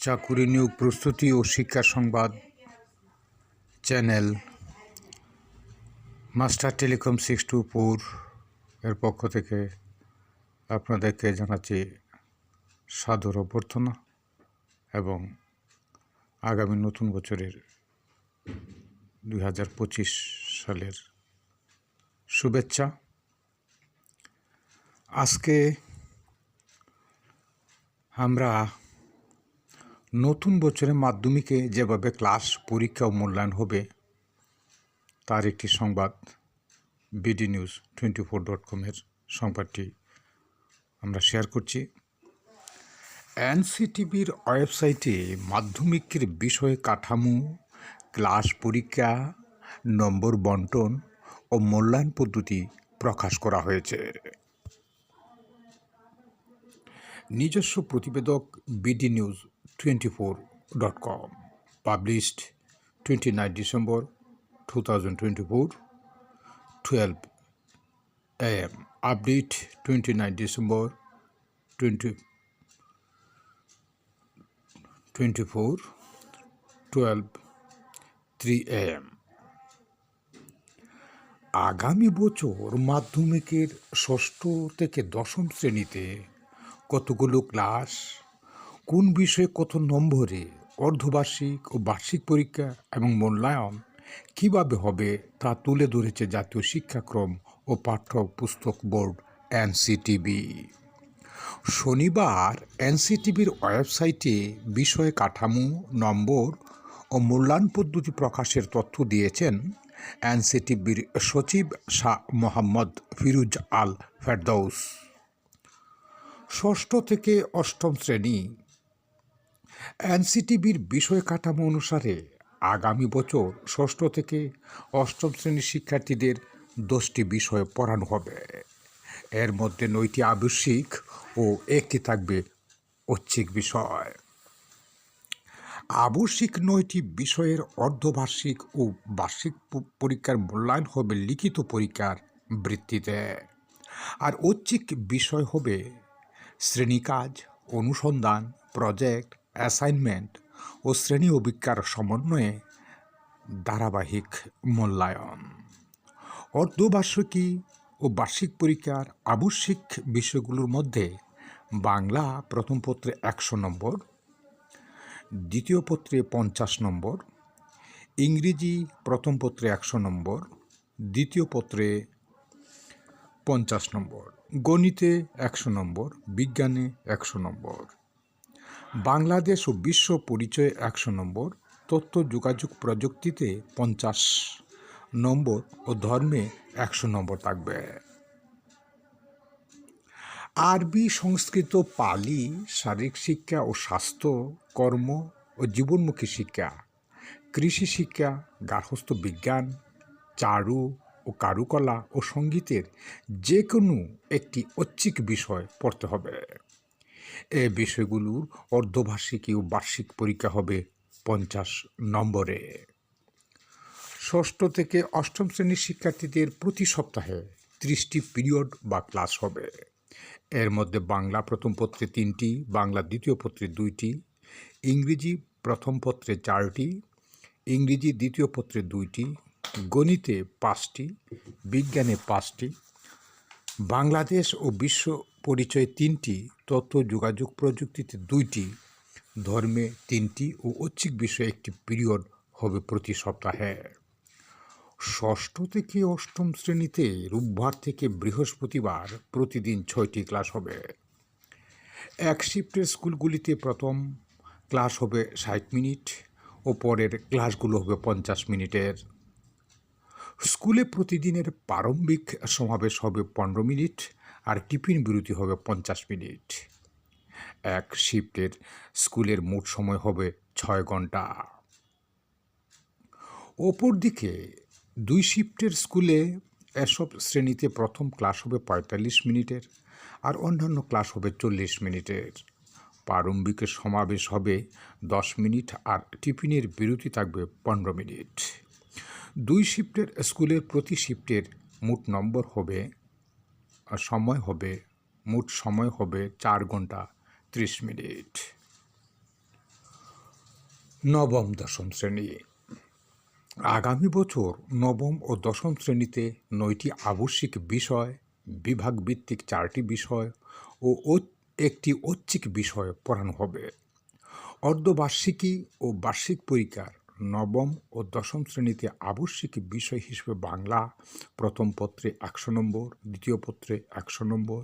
চাকুরি নিয়োগ প্রস্তুতি ও শিক্ষা সংবাদ channel, master telecom six two four এর পক্ষ থেকে আপনাদেরকে জানাচ্ছি সাদর অভ্যর্থনা এবং আগামী নতুন বছরের দুই হাজার পঁচিশ সালের শুভেচ্ছা। আজকে আমরা নতুন বছরে মাধ্যমিকে যেভাবে ক্লাস, পরীক্ষা ও মূল্যায়ন হবে, তার একটি সংবাদ BD news twenty four dot কমের সংবাদটি আমরা শেয়ার করছি। এনসিটিভির ওয়েবসাইটে মাধ্যমিকের বিষয় কাঠামো, ক্লাস পরীক্ষা, নম্বর বন্টন ও মূল্যায়ন পদ্ধতি প্রকাশ করা হয়েছে। নিজস্ব প্রতিবেদক BD news twenty four dot com published twenty nine December two thousand twenty four twelve M update twenty nine December twenty twenty four twelve three M আগামী বছর মাধ্যমিকের ষষ্ঠ থেকে দশম শ্রেণীতে কতগুলো ক্লাস কোন বিষয়ে কত নম্বরে অর্ধবার্ষিক ও বার্ষিক পরীক্ষা এবং মূল্যায়ন কীভাবে হবে তা তুলে ধরেছে জাতীয় শিক্ষাক্রম ও পাঠ্য পুস্তক বোর্ড এনসিটিবি শনিবার এনসিটিভির ওয়েবসাইটে বিষয় কাঠামো, নম্বর ও মূল্যায়ন পদ্ধতি প্রকাশের তথ্য দিয়েছেন এনসিটিভির সচিব শাহ মোহাম্মদ ফিরুজ আল ফেরদৌস। ষষ্ঠ থেকে অষ্টম শ্রেণি এনসিটিভির বিষয় কাঠামো অনুসারে আগামী বছর ষষ্ঠ থেকে অষ্টম শ্রেণির শিক্ষার্থীদের দশটি বিষয় পড়ানো হবে। এর মধ্যে নয়টি আবশ্যিক ও একটি থাকবে ঐচ্ছিক বিষয়। আবশ্যিক নয়টি বিষয়ের অর্ধবার্ষিক ও বার্ষিক পরীক্ষার মূল্যায়ন হবে লিখিত পরীক্ষার বৃত্তিতে আর ঐচ্ছিক বিষয় হবে শ্রেণীকাজ, অনুসন্ধান, প্রজেক্ট অ্যাসাইনমেন্ট ও শ্রেণি অভিজ্ঞার সমন্বয়ে ধারাবাহিক মূল্যায়ন। অর্ধবার্ষিকী ও বার্ষিক পরীক্ষার আবশ্যিক বিষয়গুলোর মধ্যে বাংলা প্রথম পত্রে একশো নম্বর, দ্বিতীয় পত্রে পঞ্চাশ নম্বর, ইংরেজি প্রথম পত্রে একশো নম্বর, দ্বিতীয় পত্রে পঞ্চাশ নম্বর, গণিতে একশো নম্বর, বিজ্ঞানে একশো নম্বর। বাংলাদেশ ও বিশ্ব পরিচয় একশো নম্বর, তথ্য যোগাযোগ প্রযুক্তিতে পঞ্চাশ নম্বর ও ধর্মে একশো নম্বর থাকবে। আরবি সংস্কৃত পালি, শারীরিক শিক্ষা ও স্বাস্থ্য, কর্ম ও জীবনমুখী শিক্ষা, কৃষি শিক্ষা, গার্হস্থ্য বিজ্ঞান, চারু ও কারুকলা ও সঙ্গীতের যে কোনো একটি ঐচ্ছিক বিষয় পড়তে হবে। এ বিষয়গুলোর অর্ধবার্ষিকী ও বার্ষিক পরীক্ষা হবে পঞ্চাশ নম্বরে। ষষ্ঠ থেকে অষ্টম শ্রেণির শিক্ষার্থীদের প্রতি সপ্তাহে ত্রিশটি পিরিয়ড বা ক্লাস হবে। এর মধ্যে বাংলা প্রথম পত্রে তিনটি, বাংলা দ্বিতীয় পত্রে দুইটি, ইংরেজি প্রথম পত্রে চারটি, ইংরেজি দ্বিতীয় পত্রে দুইটি, গণিতে পাঁচটি, বিজ্ঞানে পাঁচটি বাংলাদেশ ও বিশ্ব পরিচয়ে তিনটি তথ্য যোগাযোগ প্রযুক্তিতে দুইটি, ধর্মে তিনটি ও ঐচ্ছিক বিষয়ে একটি পিরিয়ড হবে প্রতি সপ্তাহে। ষষ্ঠ থেকে অষ্টম শ্রেণীতে রোববার থেকে বৃহস্পতিবার প্রতিদিন ছয়টি ক্লাস হবে। এক শিফটের স্কুলগুলিতে প্রথম ক্লাস হবে ষাট মিনিট ও পরের ক্লাসগুলো হবে পঞ্চাশ মিনিটের। স্কুলে প্রতিদিনের প্রারম্ভিক সমাবেশ হবে পনেরো মিনিট আর টিফিন বিরতি হবে পঞ্চাশ মিনিট। এক শিফটের স্কুলের মোট সময় হবে ছয় ঘণ্টা। অপরদিকে দুই শিফটের স্কুলে এসব শ্রেণীতে প্রথম ক্লাস হবে পঁয়তাল্লিশ মিনিটের আর অন্যান্য ক্লাস হবে চল্লিশ মিনিটের। প্রারম্ভিকের সমাবেশ হবে দশ মিনিট আর টিফিনের বিরতি থাকবে পনেরো মিনিট। দুই শিফটের স্কুলের প্রতি শিফটের মোট নম্বর হবে সময় হবে, মোট সময় হবে চার ঘণ্টা ত্রিশ মিনিট। নবম, দশম শ্রেণি। আগামী বছর নবম ও দশম শ্রেণীতে নয়টি আবশ্যিক বিষয়, বিভাগভিত্তিক চারটি বিষয় ও একটি ঐচ্ছিক বিষয় পড়ানো হবে। অর্ধবার্ষিকী ও বার্ষিক পরীক্ষার নবম ও দশম শ্রেণীতে আবশ্যিক বিষয় হিসেবে বাংলা, প্রথম পত্রে একশো নম্বর, দ্বিতীয় পত্রে একশো নম্বর,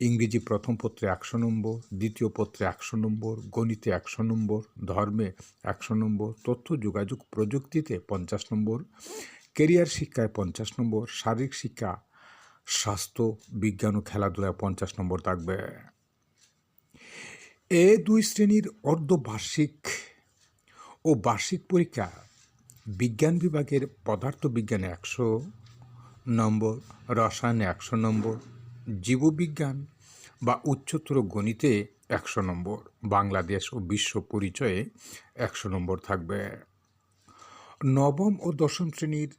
ইংরেজি প্রথম পত্রে একশো নম্বর, দ্বিতীয় পত্রে একশো নম্বর, গণিতে একশো নম্বর, ধর্মে একশো নম্বর, তথ্য, যোগাযোগ প্রযুক্তিতে পঞ্চাশ নম্বর কেরিয়ার শিক্ষায় পঞ্চাশ নম্বর, শারীরিক শিক্ষা, স্বাস্থ্য, বিজ্ঞান ও খেলাধুলায় পঞ্চাশ নম্বর থাকবে। এ দুই শ্রেণির অর্ধবার্ষিক ও বার্ষিক পরীক্ষা বিজ্ঞান বিভাগের পদার্থ বিজ্ঞানে একশো নম্বর, রসায়নে একশো নম্বর, জীববিজ্ঞান বা উচ্চতর গণিতে একশো নম্বর, বাংলাদেশ ও বিশ্ব পরিচয়ে একশো নম্বর থাকবে। নবম ও দশম শ্রেণির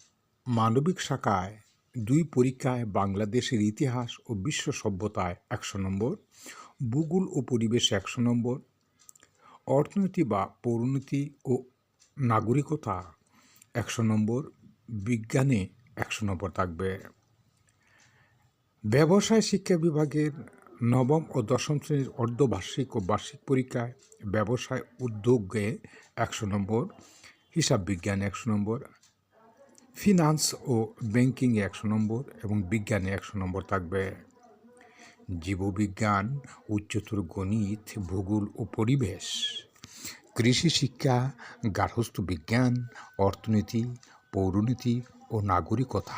মানবিক শাখায় দুই পরীক্ষায় বাংলাদেশের ইতিহাস ও বিশ্ব সভ্যতায় একশো নম্বর, ভূগোল ও পরিবেশে একশো নম্বর অর্থনীতি বা পরিণতি ও নাগরিকতা একশো নম্বর, বিজ্ঞানে একশো নম্বর থাকবে। ব্যবসায় শিক্ষা বিভাগের নবম ও দশম শ্রেণির অর্ধবার্ষিক ও বার্ষিক পরীক্ষায় ব্যবসায় উদ্যোগে একশো নম্বর, হিসাব বিজ্ঞানে একশো নম্বর, ফিনান্স ও ব্যাংকিংয়ে একশো নম্বর এবং বিজ্ঞানে একশো নম্বর থাকবে। জীববিজ্ঞান, উচ্চতর গণিত, ভূগোল ও পরিবেশ। কৃষি শিক্ষা, গার্হস্থ্য বিজ্ঞান, অর্থনীতি, পৌরনীতি ও নাগরিকতা,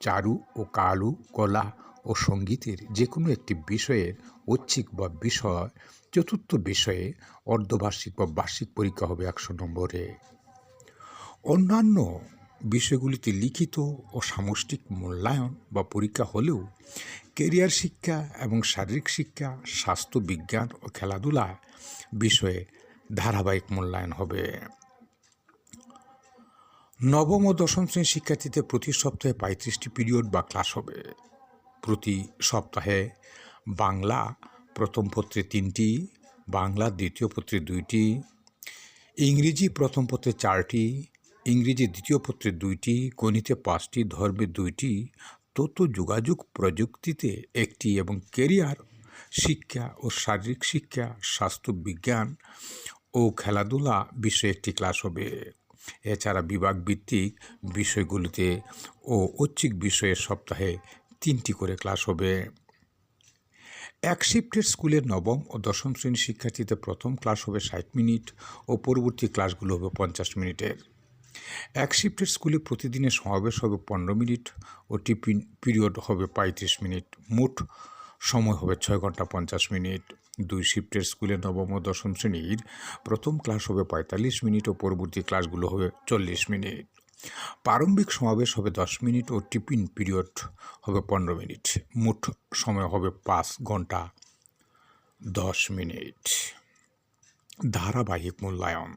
চারু ও কালু, কলা ও সঙ্গীতের যে কোনো একটি বিষয়ের ঐচ্ছিক বা বিষয়, চতুর্থ বিষয়ে অর্ধবার্ষিক বা বার্ষিক পরীক্ষা হবে একশো নম্বরে। অন্যান্য বিষয়গুলিতে লিখিত ও সামষ্টিক মূল্যায়ন বা পরীক্ষা হলেও কেরিয়ার শিক্ষা এবং শারীরিক শিক্ষা, স্বাস্থ্য, বিজ্ঞান ও খেলাধুলা বিষয়ে ধারাবাহিক মূল্যায়ন হবে। নবম ও দশম শ্রেণির শিক্ষার্থীদের প্রতি সপ্তাহে পঁয়ত্রিশটি পিরিয়ড বা ক্লাস হবে। প্রতি সপ্তাহে বাংলা প্রথম পত্রে তিনটি, বাংলা দ্বিতীয় পত্রে দুইটি, ইংরেজি প্রথম পত্রে চারটি ইংরেজি দ্বিতীয় পত্রে দুইটি, গণিতে পাঁচটি, ধর্মে দুইটি, তথ্য, যোগাযোগ প্রযুক্তিতে একটি এবং কেরিয়ার শিক্ষা ও শারীরিক শিক্ষা, স্বাস্থ্য বিজ্ঞান ও খেলাধুলা বিষয়ে একটি ক্লাস হবে। এছাড়া বিভাগ ভিত্তিক বিষয়গুলিতে ও ঐচ্ছিক বিষয়ের সপ্তাহে তিনটি করে ক্লাস হবে। এক শিফটের স্কুলের নবম ও দশম শ্রেণির শিক্ষার্থীদের প্রথম ক্লাস হবে ষাট মিনিট ও পরবর্তী ক্লাসগুলো হবে পঞ্চাশ মিনিটের। এক শিফটের স্কুলে প্রতিদিনের সমাবেশ হবে পনেরো মিনিট ও টিফিন পিরিয়ড হবে পঁয়ত্রিশ মিনিট। মোট সময় হবে ছয় ঘণ্টা পঞ্চাশ মিনিট। দুই শিফটের স্কুলে নবম ও দশম শ্রেণির প্রথম ক্লাস হবে পঁয়তাল্লিশ মিনিট ও পরবর্তী ক্লাসগুলো হবে চল্লিশ মিনিট। প্রারম্ভিক সমাবেশ হবে দশ মিনিট ও টিফিন পিরিয়ড হবে পনেরো মিনিট। মোট সময় হবে পাঁচ ঘণ্টা দশ মিনিট। ধারাবাহিক মূল্যায়ন।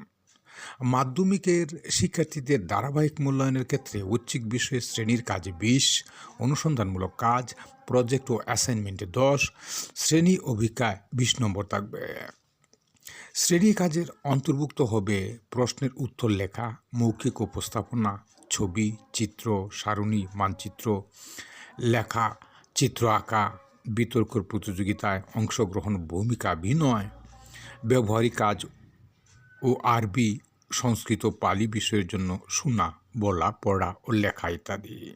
মাধ্যমিকের শিক্ষার্থীদের ধারাবাহিক মূল্যায়নের ক্ষেত্রে ঐচ্ছিক বিষয়ে শ্রেণির কাজে বিশ অনুসন্ধানমূলক কাজ প্রজেক্ট ও অ্যাসাইনমেন্টে দশ, শ্রেণি অভিজ্ঞায় বিশ নম্বর থাকবে। শ্রেণি কাজের অন্তর্ভুক্ত হবে প্রশ্নের উত্তর লেখা, মৌখিক উপস্থাপনা, ছবি, চিত্র, সারণী, মানচিত্র, লেখা, চিত্র আঁকা বিতর্ক প্রতিযোগিতায় অংশগ্রহণ, ভূমিকা, অভিনয়, ব্যবহারিক কাজ ও আরবি সংস্কৃত পালি বিষয়ের জন্য শোনা বলা, পড়া ও লেখা ইত্যাদি।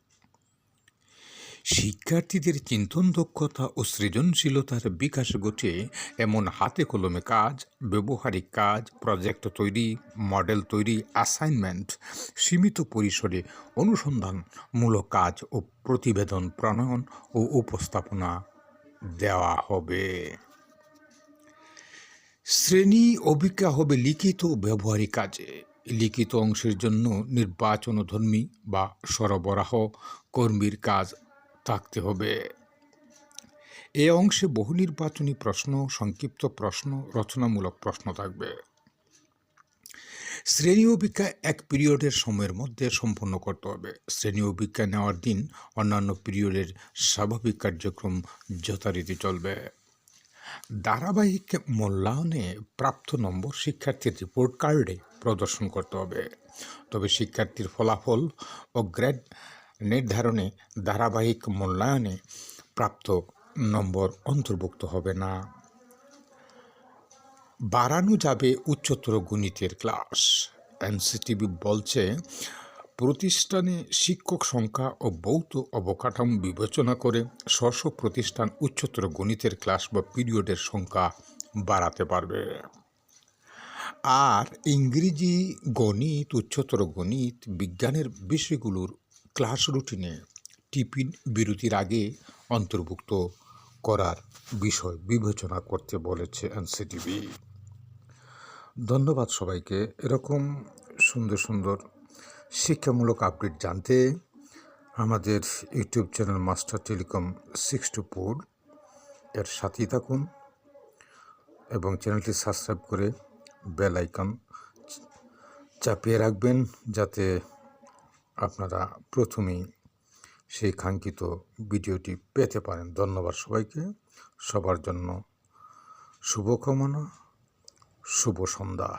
শিক্ষার্থীদের চিন্তন দক্ষতা ও সৃজনশীলতার বিকাশ ঘটে এমন হাতে কলমে কাজ, ব্যবহারিক কাজ, প্রজেক্ট তৈরি, মডেল তৈরি অ্যাসাইনমেন্ট সীমিত পরিসরে অনুসন্ধানমূলক কাজ ও প্রতিবেদন প্রণয়ন ও উপস্থাপনা দেওয়া হবে। শ্রেণি অভিজ্ঞা হবে লিখিত ব্যবহারিক কাজে। লিখিত অংশের জন্য নির্বাচনধর্মী বা সরবরাহ কর্মীর কাজ থাকতে হবে। এ অংশে বহু নির্বাচনী প্রশ্ন, সংক্ষিপ্ত প্রশ্ন, রচনামূলক প্রশ্ন থাকবে। শ্রেণি অভিজ্ঞা এক পিরিয়ডের সময়ের মধ্যে সম্পন্ন করতে হবে। শ্রেণি অভিজ্ঞা নেওয়ার দিন অন্যান্য পিরিয়ডের স্বাভাবিক কার্যক্রম যথারীতি চলবে। ধারাবাহিক মূল্যায়নে প্রাপ্ত নম্বর শিক্ষার্থীর রিপোর্ট কার্ডে প্রদর্শন করতে হবে। তবে শিক্ষার্থীর ফলাফল ও গ্রেড নির্ধারণে ধারাবাহিক মূল্যায়নে প্রাপ্ত নম্বর অন্তর্ভুক্ত হবে না। বাড়ানো যাবে উচ্চতর গণিতের ক্লাস এনসিটিভি বলছে প্রতিষ্ঠানে শিক্ষক সংখ্যা ও ভৌত অবকাঠামো বিবেচনা করে স্ব প্রতিষ্ঠান উচ্চতর গণিতের ক্লাস বা পিরিয়ডের সংখ্যা বাড়াতে পারবে। আর ইংরেজি, গণিত, উচ্চতর গণিত, বিজ্ঞানের বিষয়গুলোর ক্লাস রুটিনে টিফিন বিরতির আগে অন্তর্ভুক্ত করার বিষয় বিবেচনা করতে বলেছে এনসিটিভি। ধন্যবাদ সবাইকে। এরকম সুন্দর সুন্দর শিক্ষামূলক আপডেট জানতে আমাদের YouTube channel master telecom six two four এর সাথেই থাকুন এবং চ্যানেলটি সাবস্ক্রাইব করে বেল আইকন চাপিয়ে রাখবেন যাতে আপনারা প্রথমেই সেই কাঙ্ক্ষিত ভিডিওটি পেতে পারেন। ধন্যবাদ সবাইকে। সবার জন্য শুভকামনা, শুভ সন্ধ্যা।